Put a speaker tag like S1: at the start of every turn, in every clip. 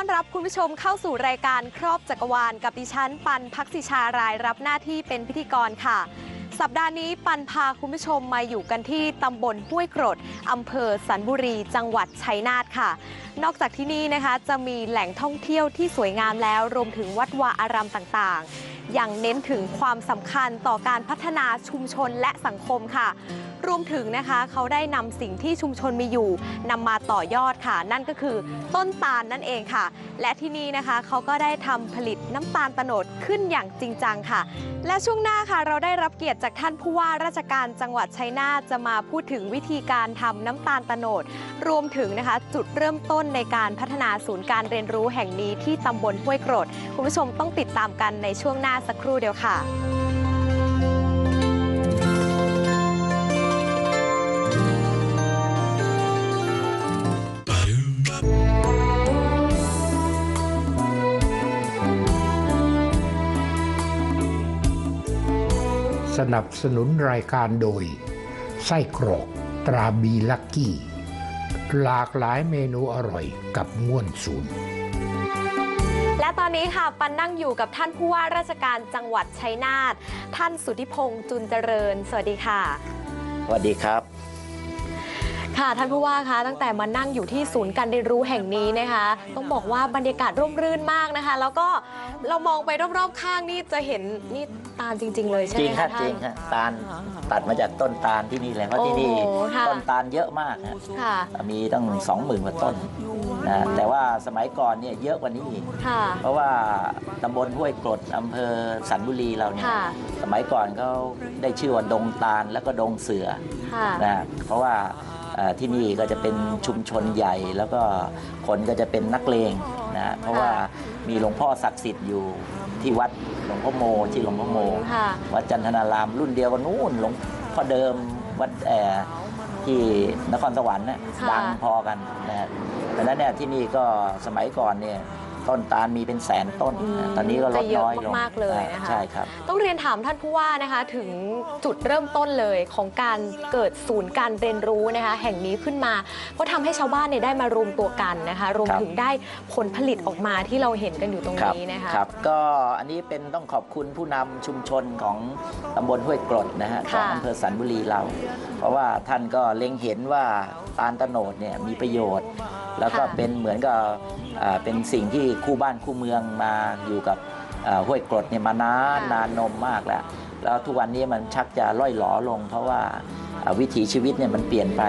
S1: อต้อนรับคุณผู้ชมเข้าสู่รายการครอบจักรวาล กับดิฉันปันพักศิชารายรับหน้าที่เป็นพิธีกรค่ะ สัปดาห์นี้ปันพาคุณผู้ชมมาอยู่กันที่ตำบลห้วยกรดอำเภอสันบุรี จังหวัดชัยนาทค่ะ นอกจากที่นี่นะคะจะมีแหล่งท่องเที่ยวที่สวยงามแล้ว รวมถึงวัดวาอารามต่างๆ ย่างเน้นถึงความสำคัญต่อการพัฒนาชุมชนและสังคมค่ะ รวมถึงนะคะเขาได้นำสิ่งที่ชุมชนมีอยู่นำมาต่อยอดค่ะ นั่นก็คือต้นตาลนั่นเองค่ะ และที่นี่นะคะเขาก็ได้ทำผลิตน้ำตาลตโนดขึ้นอย่างจริงจังค่ะ และช่วงหน้าค่ะเราได้รับเกียรติจากท่านผู้ว่าราชการจังหวัดชัยนาทจะมาพูดถึงวิธีการทำน้ำตาลตโนดรวมถึงนะคะจุดเริ่มต้นในการพัฒนาศูนย์การเรียนรู้แห่งนี้ที่ตำบลห้วยกรดคุณผู้ชมต้องติดตามกันในช่วงหน้าสักครู่เดียวค่ะ
S2: สนับสนุนรายการโดย ไส้กรอกตราบีลักกี้ หลากหลายเมนูอร่อยกับง่วนศูนย์
S1: ตอนนี้ค่ะ ปันนั่งอยู่กับท่านผู้ว่าราชการจังหวัดชัยนาท ท่านสุทธิพงษ์จุนเจริญ สวัสดีค่ะ
S3: สวัสดีครับ
S1: ค่ะท่านผู้ว่าคะตั้งแต่มานั่งอยู่ที่ศูนย์การเรียนรู้แห่งนี้นะคะ ต้องบอกว่าบรรยากาศร่มรื่นมากนะคะ แล้วก็เรามองไปรอบๆข้างนี่จะเห็นนี่ตาลจริง ๆ เลยใช่
S3: จ
S1: ไห
S3: ริ
S1: ม
S3: ง
S1: คะ
S3: ฮะ
S1: ท่า
S3: จริ
S1: น
S3: งฮะตาลตัดมาจากต้นตาลที่นี่เลยเพราะที่นี่
S1: โอ้ค่ะ
S3: ต้นตาลเยอะมากฮะ
S1: ค่ะ
S3: มีตั้งสองหมื่นกว่าต้นนะแต่ว่าสมัยก่อนเนี่ยเยอะกว่านี้อีก
S1: ค่ะ
S3: เพราะว่าตำบลห้วยกรดอำเภอสันบุรีเราเนี่ย
S1: ค่ะ
S3: สมัยก่อนเขาได้ชื่อว่าดงตาลแล้วก็ดงเสือ
S1: ค่ะ
S3: นะเพราะว่าเอ่อ ที่นี่ก็จะเป็นชุมชนใหญ่ แล้วก็คนก็จะเป็นนักเลงนะเพราะว่ามีหลวงพ่อศักดิ์สิทธิ์อยู่ที่วัดหลวงพ่อโมที่หลวงพ่อโม
S1: ค่ะ
S3: วัดจันทนารามรุ่นเดียวกันนู่นหลวงพ่อเดิมวัดแออที่นครสวรรค์นะ
S1: ค่ะ
S3: ดังพอกันนะฮะดังนั้นเนี่ยที่นี่ก็สมัยก่อนเนี่ย ต้นตาลมีเป็นแสนต้นนะตอนนี้ก็ลด
S1: จะเยอะ
S3: น้อยลง
S1: มากๆเลยนะคะ
S3: อ่าใช่ครับ
S1: ต้องเรียนถามท่านผู้ว่านะคะถึงจุดเริ่มต้นเลยของการเกิดศูนย์การเรียนรู้นะคะแห่งนี้ขึ้นมา เพราะทำให้ชาวบ้านเนี่ยได้มารวมตัวกันนะคะรวม
S3: ครับ
S1: ถึงได้ผลผลิตออกมาที่เราเห็นกันอยู่ตรง
S3: ครับ
S1: นี้นะคะ
S3: ครับก็อันนี้เป็นต้องขอบคุณผู้นำชุมชนของตำบลห้วยกรดนะฮะข
S1: ค่ะ
S3: องอำเภอสันบุรีเรา เพราะว่าท่านก็เล็งเห็นว่าตาลตะโนดเนี่ยมีประโยชน์ แล้วก็เป็นเหมือนกับเป็นสิ่งที่คู่บ้านคู่เมืองมาอยู่กับห้วยกรดเนี่ยมานานนานนมมากแล้ว แล้วทุกวันนี้มันชักจะล่อยหลอลง เพราะว่าวิถีชีวิตเนี่ยมันเปลี่ยนไป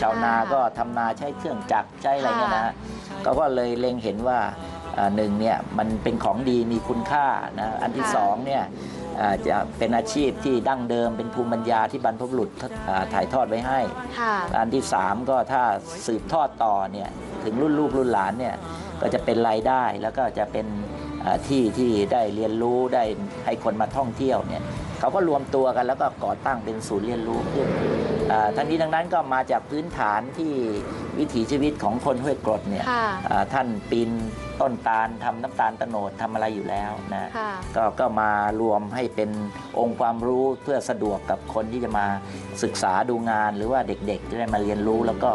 S3: ชาวนาก็ทำนาใช้เครื่องจักรใช้อะไรเงี้ยนะฮะเขาก็เลยเล็งเห็นว่าหนึ่งเนี่ยมันเป็นของดีมีคุณค่านะอันที่สองเนี่ย จะเป็นอาชีพที่ดั้งเดิมเป็นภูมิปัญญาที่บรรพบุรุษอ่าถ่ายทอดไว้ให้
S1: ค่ะ
S3: อันที่ 3 ก็ถ้าสืบทอดต่อเนี่ยถึงรุ่นลูกรุ่นหลานเนี่ยก็จะเป็นรายได้แล้วก็จะเป็นอ่าที่ที่ได้เรียนรู้ได้ให้คนมาท่องเที่ยวเนี่ย เขาก็รวมตัวกันแล้วก็ก่อตั้งเป็นศูนย์เรียนรู้ขึ้นอ่าทั้งนี้ทั้งนั้นก็มาจากพื้นฐานที่วิถีชีวิตของคนห้วยกรดเนี่ย
S1: ค่ะ
S3: อ่าท่านปีนต้นตาลทำน้ำตาลโตโนดทำอะไรอยู่แล้วนะ
S1: ค่ะ
S3: ก็ก็มารวมให้เป็นองค์ความรู้เพื่อสะดวกกับคนที่จะมาศึกษาดูงานหรือว่าเด็กๆจะได้มาเรียนรู้แล้วก็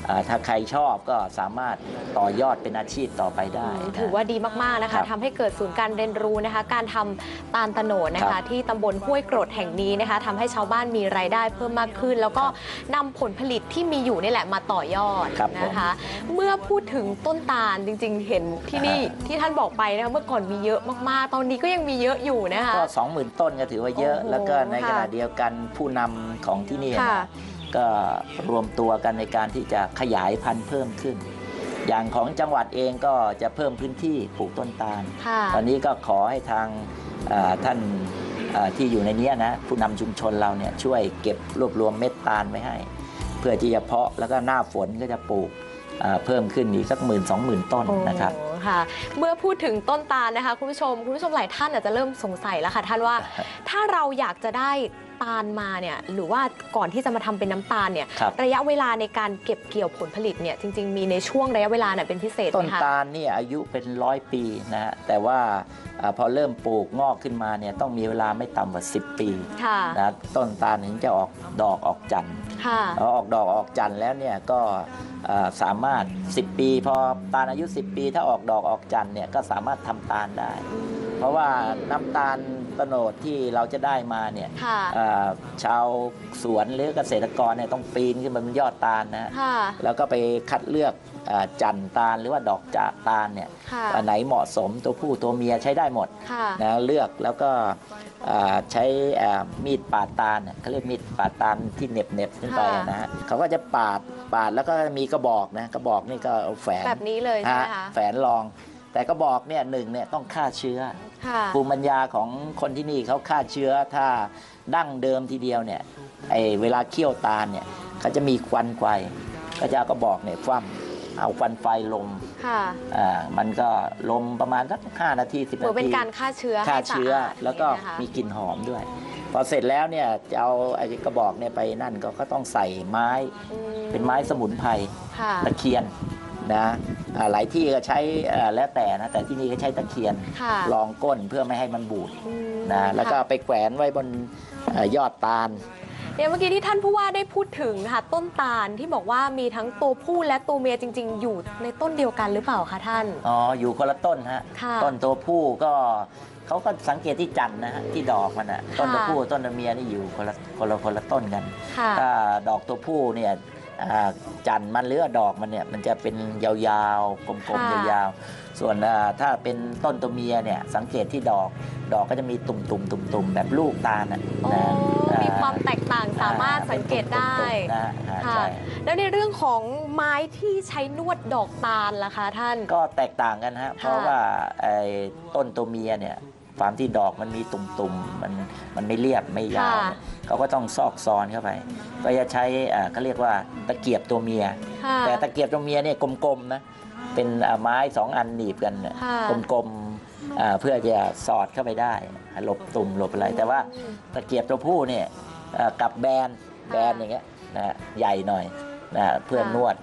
S3: อ่า ถ้าใครชอบก็สามารถต่อยอดเป็นอาชีพต่อไปได้นะ
S1: ถือว่าดีมาก ๆ นะ
S3: ครั
S1: คะ
S3: บ
S1: ทำให้เกิดศูนย์การเรียนรู้นะคะ การทำตาลตะโนดนะ
S3: ครั
S1: คะ
S3: บ
S1: ที่ตำบลห้วยกรดแห่งนี้นะคะทำให้ชาวบ้านมีรายได้เพิ่มมากขึ้น แล้วก็นำผลผลิตที่มีอยู่นี่แหละมาต่อยอด
S3: ครับ
S1: นะคะ เมื่อพูดถึงต้นตาลจริง ๆ เห็นที่นี่
S3: อ่า
S1: ที่ท่านบอกไปนะคะเมื่อก่อนมีเยอะมากๆ ตอนนี้ก็ยังมีเยอะอยู่นะคะ
S3: ก็สองหมื่นต้นก็ถือว่าเยอะ
S1: โอ้โห
S3: แล้วก็ใน
S1: ค่ะ
S3: ขณะเดียวกันผู้นำของที่นี่
S1: ค่ะ
S3: นะ ก็รวมตัวกันในการที่จะขยายพันธุ์เพิ่มขึ้น อย่างของจังหวัดเองก็จะเพิ่มพื้นที่ปลูกต้นตาล
S1: ค่ะ
S3: ตอนนี้ก็ขอให้ทางเอ่อท่านเอ่อที่อยู่ในเนี้ยนะผู้นำชุมชนเราเนี่ยช่วยเก็บรวบรวมเม็ดตาลไว้ให้ เพื่อที่จะเพาะแล้วก็หน้าฝนก็จะปลูกเอ่อเพิ่มขึ้นอีกสักหมื่นสองหมื่นต้นนะครับ
S1: โอ้ค่ะเมื่อพูดถึงต้นตาลนะคะคุณผู้ชมคุณผู้ชมหลายท่านอาจจะเริ่มสงสัยแล้วค่ะท่านว่าถ้าเราอยากจะได้ำ ตาลมาเนี่ยหรือว่าก่อนที่จะมาทำเป็นน้ำตาลเนี่ย
S3: ครับ
S1: ระยะเวลาในการเก็บเกี่ยวผลผลิตเนี่ยจริง ๆ มีในช่วงระยะเวลาไหนเป็นพิเศษ
S3: ต้
S1: ไห
S3: น
S1: มคะ
S3: ตาลเนี่ยอายุเป็นร้อยปีนะฮะแต่ว่าอาพอเริ่มปลูกงอกขึ้นมาเนี่ยต้องมีเวลาไม่ต่ำกว่า 10 ปี
S1: ค่ะ
S3: นะต้นตาลถึงจะออกดอกออกจันทร์
S1: ค่ะ
S3: พอออกดอกออกจันทร์แล้วเนี่ยก็อ่าสามารถ 10 ปี พอตาลอายุ 10 ปี ถ้าออกดอกออกจันทร์เนี่ยก็สามารถทำตาลได้ เพราะว่าน้ำตาลโตโนดที่เราจะได้มาเนี่ย
S1: ค่ะ
S3: อ่าชาวสวนหรือเกษตรกรเนี่ยต้องปีนขึ้นไปบนยอดตาลนะ
S1: ค่ะ
S3: แล้วก็ไปคัดเลือกอาจันทร์ตาลหรือว่าดอกจากตาลเนี่ย
S1: ค่ะ
S3: อันไหนเหมาะสมตัวผู้ตัวเมียใช้ได้หมด
S1: ค่ะ
S3: นะเลือกแล้วก็อ่าใช้อ่ามีดปาดตาลเนี่ยเขาเรียกมีดปาดตาลที่เหน็บเน็บๆขึ้นไป
S1: ค่ะ
S3: นะฮะเขาก็จะปาดปาดแล้วก็มีกระบอกนะกระบอกนี่ก็เอาแฝน
S1: แบบนี้เลยใช่ไหม
S3: ฮะ
S1: คะ
S3: แฝนรอง แต่กระบอกเนี่ยหนึ่งเนี่ยต้องฆ่าเชื้อ
S1: ค่ะ
S3: ภูมิปัญญาของคนที่นี่เขาฆ่าเชื้อถ้าดั้งเดิมทีเดียวเนี่ยไอเวลาเคี่ยวตาลเนี่ยเขาจะมีควันไฟก็จะเอากระบอกเนี่ยคว่ำเอาควันไฟลม
S1: ค่ะ
S3: อ่ามันก็ลมประมาณสักห้านาทีสิบ
S1: เหมือน
S3: นา
S1: เป็น
S3: ที
S1: การฆ่าเชื้อ
S3: ฆ่า
S1: ให้สะ
S3: เชื้อ
S1: อาด
S3: แล้วก็
S1: อย่างเงี้ยนะคะ
S3: มีกลิ่นหอมด้วย พอเสร็จแล้วเนี่ยจะเอาไอ้กระบอกเนี่ยไปนั่นก็ก็ต้องใส่ไม้
S1: อืม
S3: เป็นไม้สมุนไพร
S1: ค่ะ
S3: ตะเคียนนะ อ่าหลายที่ก็ใช้อ่าแล้วแต่นะแต่ที่นี่ก็ใช้ตะเคียน
S1: ค่ะ
S3: รองก้นเพื่อไม่ให้มันบูด
S1: อืม
S3: นะแล้วก็
S1: ค่ะ
S3: ไปแขวนไว้บนเอ่อยอดตาล
S1: เนี่ยเมื่อกี้ที่ท่านผู้ว่าได้พูดถึงค่ะต้นตาลที่บอกว่ามีทั้งตัวผู้และตัวเมียจริง ๆ อยู่ในต้นเดียวกันหรือเปล่าคะท่าน
S3: อ๋อ อยู่คนละต้นฮะ
S1: ค่ะ
S3: ต้นตัวผู้ก็เขาก็สังเกตที่จันทร์นะฮะที่ดอกมันอะต้นตัว
S1: ค่ะ
S3: ผู้ต้นตัวเมียนี่อยู่คนละคนละคนละต้นกัน
S1: ค่ะ
S3: ถ้าดอกตัวผู้เนี่ยอ่า จันทร์มันหรือว่าดอกมันเนี่ยมันจะเป็นยาวๆกลม
S1: ค่ะ
S3: ๆยาวๆส่วนอ่าถ้าเป็นต้นตัวเมียเนี่ยสังเกตที่ดอกดอกก็จะมีตุ่มๆตุ่มๆแบบลูกตาลนะ
S1: โอ้
S3: นะอ่
S1: มีความแตกต่างสามารถสังเกตได้
S3: ป็นตุ่มๆนะอ่า
S1: ค่ะ
S3: ใช่
S1: แล้วในเรื่องของไม้ที่ใช้นวดดอกตาลล่ะคะท่าน
S3: ก็แตกต่างกันฮะเพราะว่าไอ้ต้นตัวเมียเนี่ย ความที่ดอกมันมีตุ่มๆมันมันไม่เรียบไม่ยาว
S1: ค่ะ
S3: เนี่ยเขาก็ต้องซอกซอนเข้าไป ก็จะใช้อ่าเขาเรียกว่าตะเกียบตัวเมีย
S1: ค่ะ
S3: แต่ตะเกียบตัวเมียเนี่ยกลมๆนะเป็นอ่าไม้สองอันหนีบกันเนี่ย
S1: ค่ะ
S3: กลมๆอ่าเพื่อจะสอดเข้าไปได้หลบตุ่มหลบอะไรแต่ว่า ตะเกียบตัวผู้เนี่ยอ่ากับแบนแบนอย่างเงี้ยนะใหญ่หน่อย นะเพื่อนวด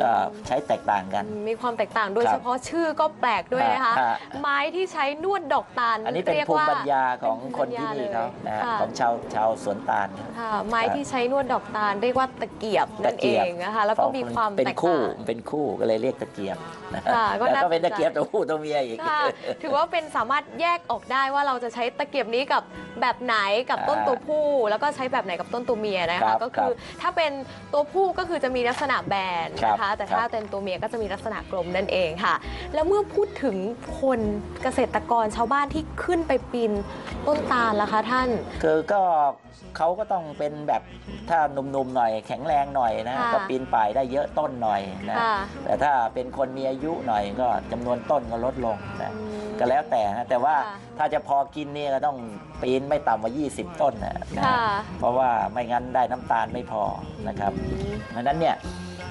S3: ก็ใช้แตกต่างกัน
S1: มีความแตกต่างโดย
S3: ครับ
S1: เฉพาะชื่อก็แปลกด้วยนะคะ
S3: ฮะ
S1: ไม้ที่ใช้นวดดอกตาล
S3: อันนี้เป็น
S1: รียก
S3: ภูมิ
S1: ว่า
S3: ปัญญาของ
S1: เป็นภูมิ
S3: คนที่นี่เขา
S1: ปัญญ
S3: นะ
S1: ลย
S3: ฮะ
S1: ค่ะ
S3: ของชาวชาวสวนตาล
S1: ค่ะไม้ที่ใช้นวดดอกตาลเรียกว่าตะเกียบนั่น
S3: ตะ
S1: เอ
S3: เกียบ
S1: งนะคะแล้วก็มีความ
S3: เป็น
S1: แตก
S3: คู่
S1: ต่าง
S3: เป็นคู่ก็เลยเรียกตะเกียบนะ
S1: ค่ะก็
S3: แล้ว
S1: น่า
S3: ก็เป็น
S1: สนใจ
S3: ตะเกียบตัวผู้ตัวเมียอีก
S1: ค่ะถือว่าเป็นสามารถแยกออกได้ว่าเราจะใช้ตะเกียบนี้กับแบบไหนกับต้นตัวผู้ แล้วก็ใช้แบบไหนกับต้นตัวเมียนะ
S3: ครั
S1: คะ
S3: บ
S1: ก็คือถ้าเป็นตัวผู้ก็คือจะมีลักษณะแบนนะ
S3: ครั
S1: คะ
S3: บ
S1: แต่ถ้า
S3: ครับ
S1: เป็นตัวเมียก็จะมีลักษณะกลมนั่นเองค่ะ แล้วเมื่อพูดถึงคนเกษตรกรชาวบ้านที่ขึ้นไปปีนต้นตาลล่ะคะท่าน
S3: คือก็เขาก็ต้องเป็นแบบถ้าหนุ่มๆหน่อย แข็งแรงหน่อยนะ
S1: ค่ะ
S3: ก็ปีนป่ายได้เยอะต้นหน่อยนะ
S1: ค่ะ
S3: แต่ถ้าเป็นคนมีอายุหน่อยก็จำนวนต้นก็ลดลงนะ
S1: อืม
S3: ก็แล้วแต่นะแต่ว่า
S1: ค่ะ
S3: ถ้าจะพอกินเนี่ยก็ต้องปีนไม่ต่ำกว่า 20 ต้นนะนะ
S1: ค่ะ
S3: เพราะว่าไม่งั้นได้น้ำตาลไม่พอนะครับเพราะฉะนั้นเนี่ย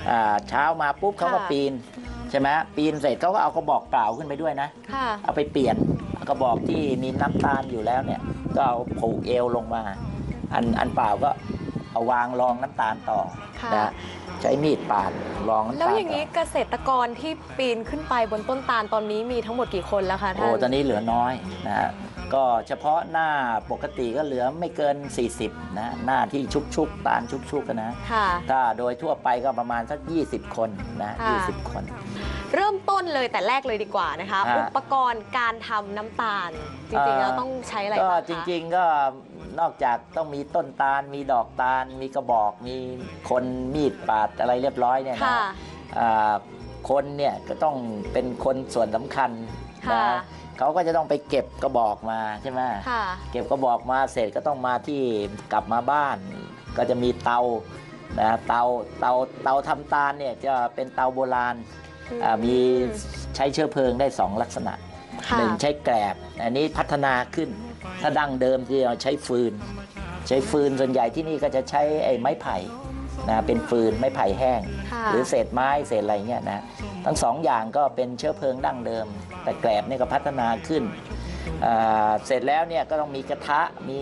S3: อ่าเช้ามาปุ๊บเขาก็
S1: ค่ะ
S3: ปีนใช่ไหมปีนเสร็จเขาก็เอากระบอกเปล่าขึ้นไปด้วยนะ
S1: ค่ะ
S3: เอาไปเปลี่ยนกระบอกที่มีน้ำตาลอยู่แล้วเนี่ยก็เอาผูกเอวลงมา อันอันเปล่าก็เอาวางรองน้ำตาลต่อ
S1: ค่ะ
S3: นะใช้มีดปาดรองน้ำตาล
S1: แล้วอย่าง
S3: นี้
S1: นี้เกษตรกรที่ปีนขึ้นไปบนต้นตาลตอนนี้มีทั้งหมดกี่คนแล้วคะท่า
S3: โอ้
S1: น
S3: ตอนนี้เหลือน้อยนะฮะ ก็เฉพาะหน้าปกติก็เหลือไม่เกิน 40 นะ หน้าที่ชุกๆตาลชุกๆกันนะ
S1: ค่ะ
S3: ถ้าโดยทั่วไปก็ประมาณสัก 20 คนนะ
S1: ค่ะ
S3: 20 คน
S1: เริ่มต้นเลยแต่แรกเลยดีกว่านะคะ
S3: ฮะ
S1: อุปกรณ์การทำน้ำตาล จริงๆ
S3: เอ่อ
S1: แล้วต้องใช้อะไร
S3: ก็
S1: บ้างคะ
S3: จริงๆก็นอกจากต้องมีต้นตาล มีดอกตาล มีกระบอก มีคนมีดปาดอะไรเรียบร้อยเนี่ยนะ
S1: ค่ะ
S3: อ่าคนเนี่ยก็ต้องเป็นคนส่วนสำคัญ
S1: ค่ะ
S3: นะ เขาก็จะต้องไปเก็บกระบอกมาใช่ไหม
S1: ค่ะ
S3: เก็บกระบอกมาเสร็จก็ต้องมาที่กลับมาบ้าน ก็จะมีเตานะเตาเตาเตาทำตาลเนี่ยจะเป็นเตาโบราณอ่ามีใช้เชื้อเพลิงได้สองลักษณะ
S1: ค่ะ
S3: หนึ่งใช้แกลบ อันนี้พัฒนาขึ้น ถ้าดั้งเดิมที่เราใช้ฟืน ใช้ฟืนส่วนใหญ่ที่นี่ก็จะใช้ไอ้ไม้ไผ่นะเป็นฟืนไม้ไผ่แห้ง
S1: ค่ะ
S3: หรือเศษไม้เศษอะไรเงี้ยนะ ทั้งสองอย่างก็เป็นเชื้อเพลิงดั้งเดิม แต่แกลบนี่ก็พัฒนาขึ้นอ่าเสร็จแล้วเนี่ยก็ต้องมีกระทะมี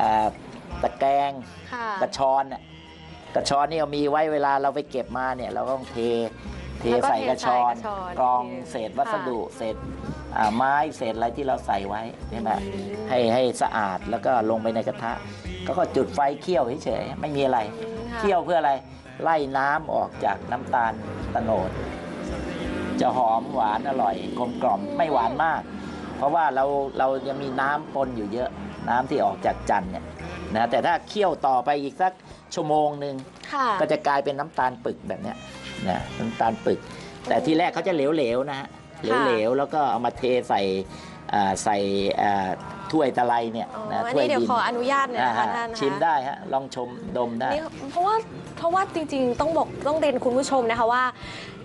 S3: อ่าตะแกรง
S1: ค่ะ
S3: กระชอนน่ะกระชอนนี่เอามีไว้เวลาเราไปเก็บมาเนี่ยเราก็ต้องเทเท
S1: แล้วก็
S3: ใส่
S1: เท
S3: กระชอน
S1: ใส่กระชอน
S3: กรอง
S1: ที
S3: เศษวัสดุเศษอ่าไม้เศษอะไรที่เราใส่ไว้ใช่ไหมให้ให้สะอาดแล้วก็ลงไปในกระทะ ก็ก็จุดไฟเคี่ยวเฉยๆไม่มีอะไร
S1: ค่ะ
S3: เคี่ยวเพื่ออะไรไล่น้ำออกจากน้ำตาลตะโนด จะหอมหวานอร่อยกลมกล่อมไม่หวานมาก เพราะว่าเราเรายังมีน้ำปนอยู่เยอะน้ำที่ออกจากจันทร์เนี่ยนะแต่ถ้าเคี่ยวต่อไปอีกสักชั่วโมงหนึ่ง
S1: ค่ะ
S3: ก็จะกลายเป็นน้ำตาลปึกแบบเนี้ยนะน้ำตาลปึก แต่ที่แรกเขาจะเหลวๆนะฮะเหลวๆแล้วก็เอามาเทใส่อ่าใส่อ่าถ้วยตะไลเนี่ย
S1: อ๋อ
S3: นะ
S1: อัน
S3: ถ้วย
S1: นี้เดี๋ยว
S3: ดิน
S1: ขออนุญาตหน่อยนะคะ
S3: อ่าฮะ
S1: ท่านนะคะ
S3: ชิมได้ฮะลองชมดมได้
S1: นี่เพราะว่า เพราะว่าจริงๆ ต้องบอกต้องเรียนคุณผู้ชมนะคะว่า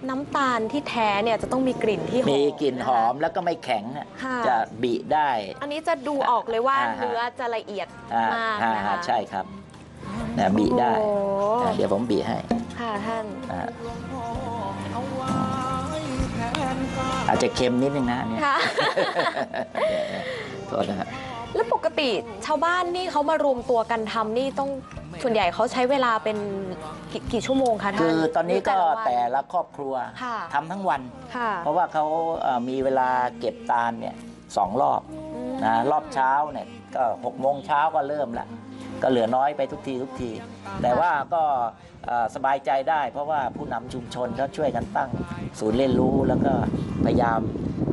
S1: น้ำตาลที่แท้เนี่ยจะต้องมีกลิ่นที่หอม
S3: มีกลิ่นหอมะแล้วก็ไม่แข็งอะ
S1: ค่ะ
S3: จะบีได้
S1: คะอันนี้จะดูออกเลยว่า
S3: อ่าฮะ
S1: เนื้อจะละเอียด
S3: อ่ามา
S1: ก
S3: อ่า
S1: นะคะ
S3: ใช่ครับนะบีได้
S1: โอ้โห
S3: อ่าเดี๋ยวผมบีให้
S1: ค่ะท่าน
S3: อ่าอาจจะเค็มนิดนึงนะอันเนี่ย
S1: ค่ะ
S3: โทษนะฮะ
S1: แล้วปกติชาวบ้านนี่เขามารวมตัวกันทำนี่ต้อง ส่วนใหญ่เขาใช้เวลาเป็นกี่กี่ชั่วโมงคะท่าน
S3: คือตอนนี้ก็
S1: หรื
S3: แต่
S1: ละวัน
S3: ละครอบครัว
S1: ค่ะ
S3: ทำทั้งวัน
S1: ค่ะ
S3: เพราะว่าเขาเอ่อมีเวลาเก็บตาลเนี่ยสองรอบ
S1: อืม
S3: นะรอบเช้าเนี่ยก็หกโมงเช้าก็เริ่มละก็เหลือน้อยไปทุกทีทุกที แต่ว่าก็เอ่อสบายใจได้ เพราะว่าผู้นำชุมชนเขาช่วยกันตั้งศูนย์เรียนรู้แล้วก็พยายาม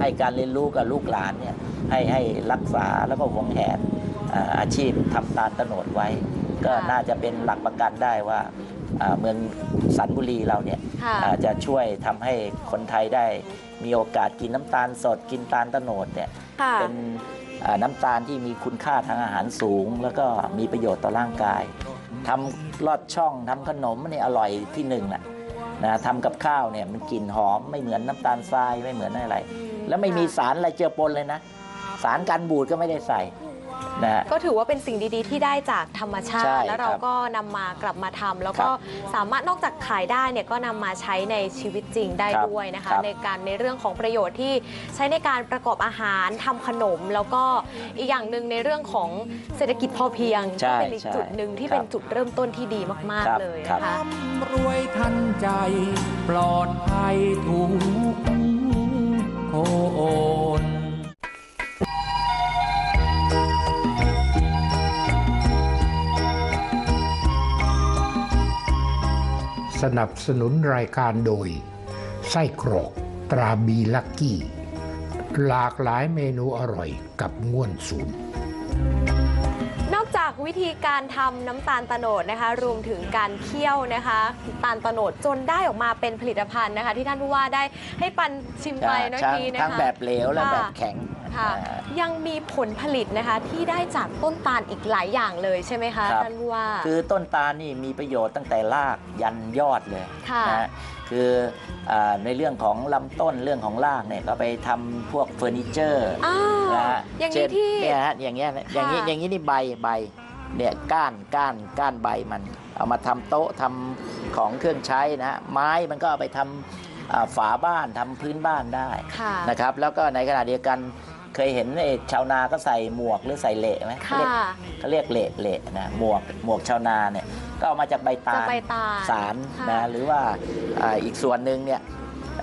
S3: ให้การเรียนรู้กับลูกหลานเนี่ยให้ให้รักษาแล้วก็หวงแหนอ่าอาชีพทำตาลโตโนดไว้ ก็
S1: ค่ะ
S3: น่าจะเป็นหลักประกันได้ว่าอ่าเมืองสันบุรีเราเนี่ย
S1: ค่ะ
S3: อาจจะช่วยทำให้คนไทยได้มีโอกาสกินน้ำตาลสดกินตาลโตโนดเนี่ย
S1: ค่ะ
S3: เป็นอ่าน้ำตาลที่มีคุณค่าทางอาหารสูง แล้วก็มีประโยชน์ต่อร่างกายทำลอดช่องทำขนมนี่อร่อยที่หนึ่งแหละนะทำกับข้าวเนี่ยมันกลิ่นหอมไม่เหมือนน้ำตาลทรายไม่เหมือนอะไร แล้วไม่มีสารอะไรเจือปนเลยนะ สารกันบูดก็ไม่ได้ใส่ นะ
S1: ก็ถือว่าเป็นสิ่งดีๆ ที่ได้จากธรรมชา
S3: ใช่
S1: ติ แล้วเรา
S3: ครับ
S1: ก็นำมากลับมาทำแล้วก็
S3: ครับ
S1: สามารถนอกจากขายได้เนี่ยก็นำมาใช้ในชีวิตจริงได้
S3: ครับ
S1: ด้วยนะคะ
S3: ครับ
S1: ในการในเรื่องของประโยชน์ที่ใช้ในการประกอบอาหารทำขนม แล้วก็อีกอย่างหนึ่งในเรื่องของเศรษฐกิจพอเพียง
S3: ใช่
S1: ก็เป็นอีก
S3: ใช่
S1: จุดหนึ่งที่
S3: ครับ
S1: เป็นจุดเริ่มต้นที่ดีมาก
S3: ครับ
S1: ๆเลย
S3: ครับ
S1: นะคะ
S4: รวยทันใจ ปลอดภัยทุกคน
S2: สนับสนุนรายการโดย ไส้กรอกตราบีลักกี้ หลากหลายเมนูอร่อยกับง่วนศูนย์
S1: นอกจากวิธีการทำน้ำตาลโตโนดนะคะ รวมถึงการเคี่ยวนะคะ ตาลโตโนดจนได้ออกมาเป็นผลิตภัณฑ์นะคะ ที่ท่านผู้ว่าได้ให้ปันชิมไปเมื่อ
S3: ทั้ง
S1: กี้นะคะ
S3: ทั้งแบบเหลวและ
S1: ค่ะ
S3: แบบแข็ง
S1: ค่ะ
S3: อ่า
S1: ยังมีผลผลิตนะคะที่ได้จากต้นตาลอีกหลายอย่างเลยใช่ไหมคะ
S3: ครับ
S1: ท่านผู้ว่า
S3: คือต้นตาลนี่มีประโยชน์ตั้งแต่รากยันยอดเลย
S1: ค่ะ
S3: นะฮะคืออาในเรื่องของลำต้นเรื่องของรากเนี่ยก็ไปทำพวกเฟอร์นิเจอร์
S1: อ้าว
S3: นะฮะ
S1: อย่าง
S3: เช่
S1: นี้ที่
S3: เนี่ยฮะอย่างเงี้ยนะอย่างนี้
S1: ค่ะ
S3: อย่างนี้นี่ใบใบเนี่ยก้านก้านก้านใบมัน เอามาทำโต๊ะทำของเครื่องใช้นะฮะไม้มันก็เอาไปทำอ่าฝาบ้านทำพื้นบ้านได้
S1: ค่ะ
S3: นะครับแล้วก็ในขณะเดียวกัน เคยเห็นไอ้ชาวนาก็ใส่หมวกหรือใส่เหละไหมเขา
S1: ค่ะ
S3: เรียกเขาเรียกเละเละนะหมวกหมวกชาวนาเนี่ยก็เอามาจากใบตา
S1: จาก
S3: ล
S1: ใบตาล
S3: สาร
S1: ค่ะ
S3: นะหรือว่าอ่าอีกส่วนหนึ่งเนี่ย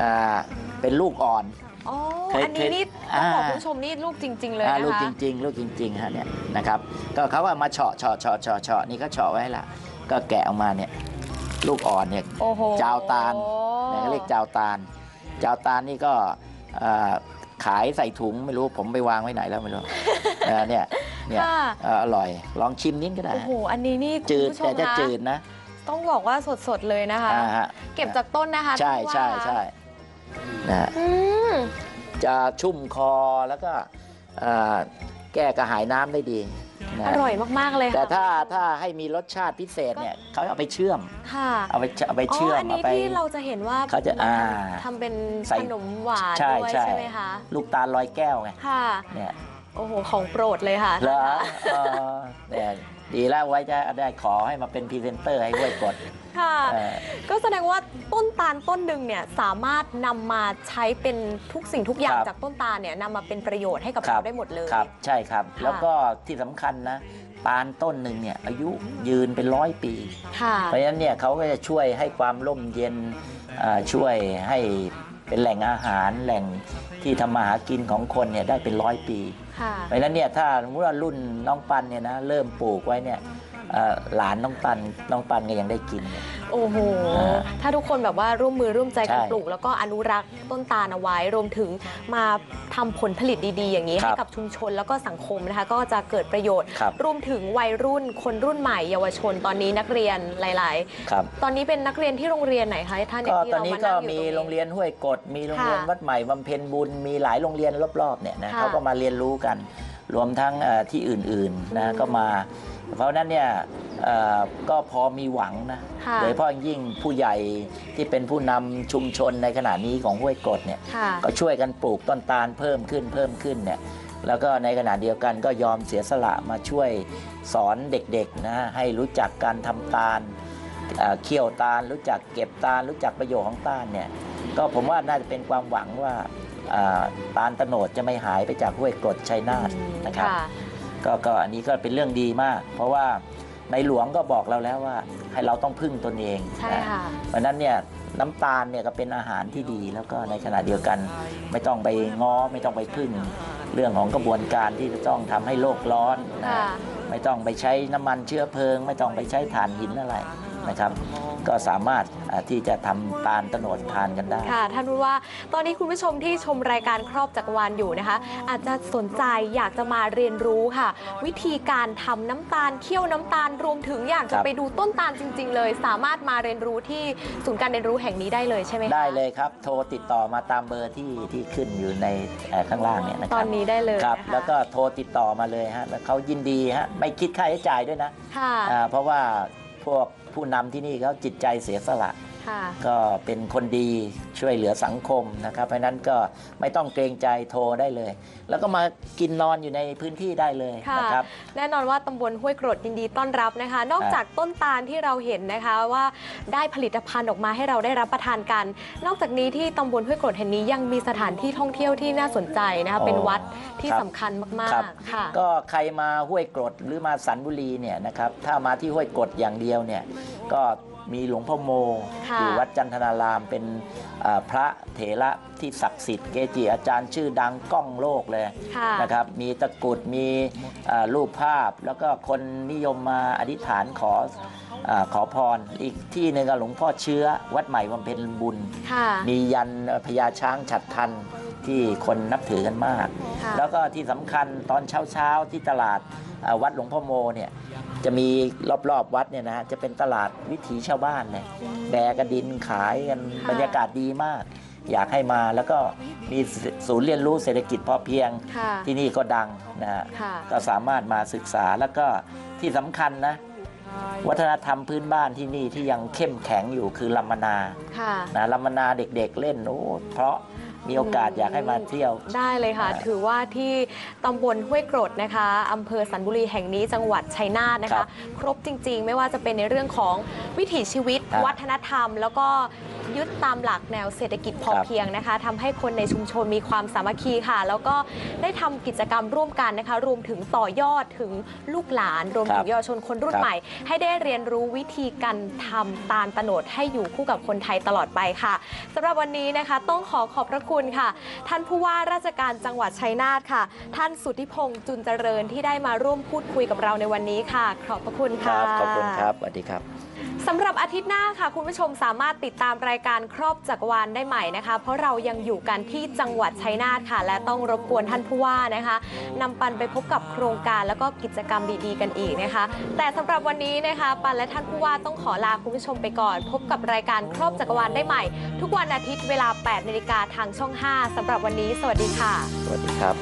S3: อ่าเป็นลูกอ่อน
S1: อ๋อ
S3: เคย
S1: อันนี้นี่
S3: เคย
S1: ต้องบอก
S3: อ่า
S1: คุณผู้ชมนี่ลูกจริง ๆ เลย
S3: อ่า
S1: นะคะ
S3: ลูกจริง ๆ ลูกจริงๆฮะเนี่ยนะครับก็เขาว่ามาเฉาะเฉาะเฉาะเฉาะเฉาะนี่ก็เฉาะไว้ละก็แกะออกมาเนี่ยลูกอ่อนเนี่ย
S1: โอ้โห
S3: จาวตาลเนี่ยเขาเรียกจาวตาล จาวตาลนี่ก็อ่า ขายใส่ถุงไม่รู้ผมไปวางไว้ไหนแล้วไม่รู้เออเนี่ยเนี่ย
S1: ค่ะ
S3: เอ่ออร่อย ลองชิมนิดก็ได้
S1: โอ้โหอันนี้นี่
S3: จืด
S1: คุณผู้ช
S3: แต่
S1: ม
S3: จะ
S1: คะ
S3: จืดนะ
S1: ต้องบอกว่าสดๆเลยนะคะ
S3: อ่าฮะ
S1: เก็บจากต้นนะคะ
S3: ใช่
S1: ท่านผู้
S3: ใช่
S1: ว่า
S3: ใช่นะฮะ
S1: อืม
S3: จะชุ่มคอแล้วก็เอ่อแก้กระหายน้ำได้ดี นะ
S1: อร่อยมากๆเลยค่ะ
S3: แต่ถ้าถ้าให้มีรสชาติพิเศษเนี่ยเขาเอาไปเชื่อม
S1: ค่ะ
S3: เอาไปเอาไป
S1: อ๋อ
S3: เชื่อม
S1: อัน
S3: เอา
S1: นี้
S3: ไป
S1: ที่เราจะเห็นว่า
S3: เขาจะอ่า
S1: ทำเป็น
S3: ใส่
S1: ขนมหวาน
S3: ใช่
S1: ด้วย
S3: ใช่
S1: ใช่ไหมคะ
S3: ลูกตาลลอยแก้วไง
S1: ค่ะ
S3: เนี่ย
S1: โอ้โหของโปรดเลยค่ะ
S3: เหรอ
S1: ท่านคะ
S3: เออเนี่ยดีแล้วไว้จะได้ขอให้มาเป็นพรีเซนเตอร์ให้ด้วยกด
S1: ค่ะ
S3: เออ
S1: ก็แสดงว่าต้นตาลต้นหนึ่งเนี่ยสามารถนำมาใช้เป็นทุกสิ่งทุกอย่าง
S3: ครับ
S1: จากต้นตาลเนี่ยนำมาเป็นประโยชน์ให้กับ
S3: ครั
S1: เรา
S3: บ
S1: ได้หมดเลย
S3: ครับ ใช่ครับ
S1: ค่ะ
S3: แล้วก็ที่สำคัญนะ ปาล์มต้นหนึ่งเนี่ยอายุยืนเป็นร้อยปี
S1: ค่ะ
S3: เพราะฉะนั้นเนี่ยเขาก็จะช่วยให้ความร่มเย็นอ่าช่วยให้ เป็นแหล่งอาหารแหล่งที่ทำมาหากินของคนเนี่ยได้เป็นร้อยปี
S1: ค่ะ
S3: เพราะฉะนั้นเนี่ยถ้าสมมติว่ารุ่นน้องปันเนี่ยนะเริ่มปลูกไว้เนี่ยเอ่อหลานน้องปันน้องปันก็ยังได้กินเนี่ย
S1: โอ้โห
S3: อ่า
S1: ถ้าทุกคนแบบว่าร่วมมือร่วมใจกัน
S3: ใช่
S1: ปลูก แล้วก็อนุรักษ์ต้นตาลเอาไว้ รวมถึงมาทำผลผลิตดีๆ อย่างนี้
S3: ครั
S1: ให้
S3: บ
S1: กับชุมชนแล้วก็สังคมนะคะ ก็จะเกิดประโยชน์
S3: ครับ
S1: รวมถึงวัยรุ่นคนรุ่นใหม่เยาวชนตอนนี้นักเรียนหลาย
S3: ครับ
S1: ๆตอนนี้เป็นนักเรียนที่โรงเรียนไหนคะท่าน
S3: ก็
S1: ที่
S3: ตอน
S1: เรา
S3: นี้
S1: มา
S3: ก็
S1: นั่งอยู่
S3: มี
S1: ตรงนี้
S3: โรงเรียนห้วยกดมีโรงเรียน
S1: ค่ะ
S3: วัดใหม่บำเพ็ญบุญมีหลายโรงเรียนรอบๆเนี่ยนะ
S1: ค่ะ
S3: เขาก็มาเรียนรู้กัน รวมทั้งเอ่อที่อื่นๆนะก็มา เพราะฉะนั้นเนี่ยเอ่อก็พอมีหวังนะ
S1: ค่ะ
S3: โดยเฉพาะยิ่งผู้ใหญ่ที่เป็นผู้นำชุมชนในขณะนี้ของห้วยกดเนี่ย
S1: ค่ะ
S3: ก็ช่วยกันปลูกต้นตาลเพิ่มขึ้นเพิ่มขึ้นเนี่ยแล้วก็ในขณะเดียวกันก็ยอมเสียสละมาช่วยสอนเด็กๆนะให้รู้จักการทำตาลเอ่อเคี่ยวตาลรู้จักเก็บตาลรู้จักประโยชน์ของตาลเนี่ยก็ผมว่าน่าจะเป็นความหวังว่าอ่า ตาลตะโนดจะไม่หายไปจากห้วยกรดชัยนาทนะครับ
S1: ค่ะ
S3: ก็ก็อันนี้ก็เป็นเรื่องดีมาก เพราะว่าในหลวงก็บอกเราแล้วว่า ให้เราต้องพึ่งตนเอง
S1: ใช่
S3: นะ
S1: ค่ะ
S3: เพราะฉะนั้นเนี่ยน้ำตาลเนี่ยก็เป็นอาหารที่ดี แล้วก็ในขณะเดียวกัน ไม่ต้องไปง้อไม่ต้องไปพึ่ง เรื่องของกระบวนการที่จะต้องทำให้โลกร้อนนะ
S1: ค่ะ
S3: ไม่ต้องไปใช้น้ำมันเชื้อเพลิง ไม่ต้องไปใช้ถ่านหินอะไร นะครับ ก็สามารถอ่าที่จะทำตาลโตโนดทานกันได้
S1: ค่ะท่านรู้ว่าตอนนี้คุณผู้ชมที่ชมรายการครอบจักรวาลอยู่นะคะ อาจจะสนใจอยากจะมาเรียนรู้ค่ะ วิธีการทำน้ำตาลเคี่ยวน้ำตาลรวมถึงอยากจะ
S3: ครับ
S1: ไปดูต้นตาลจริง ๆ เลย สามารถมาเรียนรู้ที่ศูนย์การเรียนรู้แห่งนี้ได้เลยใช่ไหมคะ
S3: ได้เลยครับ โทรติดต่อมาตามเบอร์ที่ที่ขึ้นอยู่ในเอ่อข้างล่างเนี่ยนะค
S1: ต
S3: รั
S1: อบนนี้ได้เลย
S3: ครับ
S1: นะคะ
S3: แล้วก็โทรติดต่อมาเลยฮะแล้วเขายินดีฮะไม่คิดค่าใช้จ่ายด้วยนะ
S1: ค่ะ
S3: อ่าเพราะว่า พวกผู้นำที่นี่เขาจิตใจเสียสละ
S1: ค่ะ
S3: ก็เป็นคนดีช่วยเหลือสังคมนะครับ เพราะฉะนั้นก็ไม่ต้องเกรงใจโทรได้เลย แล้วก็มากินนอนอยู่ในพื้นที่ได้เลย
S1: ค่ะ
S3: นะครับ
S1: แน่นอนว่าตำบลห้วยกรดยินดีต้อนรับนะคะ นอก
S3: ครับ
S1: จากต้นตาลที่เราเห็นนะคะว่าได้ผลิตภัณฑ์ออกมาให้เราได้รับประทานกัน นอกจากนี้ที่ตำบลห้วยกรดแห่งนี้ยังมีสถานที่ท่องเที่ยวที่น่าสนใจนะคะเป็นวัดที่
S3: ครับ
S1: สำคัญมา
S3: ครั
S1: ก
S3: บ
S1: ๆค่ะ
S3: ก็ใครมาห้วยกรดหรือมาสันบุรีเนี่ยนะครับถ้ามาที่ห้วยกรดอย่างเดียวเนี่ยก็ มีหลวงพ่อโม
S1: ค่ะ
S3: อยู่วัดจันทนาราม เป็นอ่าพระเถระที่ศักดิ์สิทธิ์เกจิอาจารย์ชื่อดังก้องโลกเลย
S1: ค่ะ
S3: นะครับ มีตะกรุดมีอ่ารูปภาพแล้วก็คนนิยมมาอธิษฐานขออาขอพรอีกที่หนึ่งก็หลวงพ่อเชื้อ วัดใหม่บำเพ็ญบุญ
S1: ค่ะ
S3: มียันพญาช้างฉัดทันที่คนนับถือกันมาก
S1: ค่ะ
S3: แล้วก็ที่สำคัญตอนเช้าๆที่ตลาดอ่า วัดหลวงพ่อโมเนี่ยจะมีรอบๆวัดเนี่ยนะฮะจะเป็นตลาดวิถีชาวบ้านเลยแบกระดินขายกัน
S1: ค่ะ
S3: บรรยากาศดีมาก อยากให้มาแล้วก็มีศูนย์เรียนรู้เศรษฐกิจพอเพียง
S1: ค่ะ
S3: ที่นี่ก็ดังนะฮะ
S1: ค่ะ
S3: ก็สามารถมาศึกษาแล้วก็ที่สำคัญนะวัฒนธรรมพื้นบ้านที่นี่ที่ยังเข้มแข็งอยู่คือลัมมนา
S1: ค่ะ
S3: นะลัมมนาเด็กๆเล่นโอ้เพราะ มีโอกาสอยากให้มาเที่ยว
S1: ได้เลยค่ะ
S3: อ่า
S1: ถือว่าที่ตำบลห้วยกรดนะคะอำเภอสันบุรีแห่งนี้จังหวัดชัยนาทนะ
S3: ครั
S1: คะ
S3: บ
S1: ครบจริง ๆ ไม่ว่าจะเป็นในเรื่องของวิถีชีวิต
S3: ครับ
S1: วัฒนธรรม แล้วก็ยึดตามหลักแนวเศรษฐกิจพอ
S3: ครับ
S1: เพียงนะคะทำให้คนในชุมชนมีความสามัคคีค่ะ แล้วก็ได้ทำกิจกรรมร่วมกันนะคะ รวมถึงต่อยอดถึงลูกหลาน รวมถึงเยาวชนคนรุ่น
S3: ครับ
S1: ใหม่ ให้ได้เรียนรู้วิธีการทำตาลตะโนดให้อยู่คู่กับคนไทยตลอดไปค่ะสำหรับวันนี้นะคะ ต้องขอขอบพระคุณค่ะ ท่านผู้ว่าราชการจังหวัดชัยนาทค่ะ ท่านสุทธิพงษ์จุนเจริญที่ได้มาร่วมพูดคุยกับเราในวันนี้ค่ะ ขอบพระคุณ
S3: ค
S1: ค่ะ
S3: รับ ขอบคุณครับ สวัสดีครับ
S1: สำหรับอาทิตย์หน้าค่ะ คุณผู้ชมสามารถติดตามรายการครอบจักรวาลได้ใหม่นะคะ เพราะเรายังอยู่กันที่จังหวัดชัยนาทค่ะ และต้องรบกวนท่านผู้ว่านะคะนำปันไปพบกับโครงการแล้วก็กิจกรรมดีๆ กันอีกนะคะ แต่สำหรับวันนี้นะคะ ปันและท่านผู้ว่าต้องขอลาคุณผู้ชมไปก่อน พบกับรายการครอบจักรวาลได้ใหม่ ทุกวันอาทิตย์เวลา8นาฬิกาทางช่อง 5สำหรับวันนี้ สวัสดีค่ะ
S3: สวัสดีครับ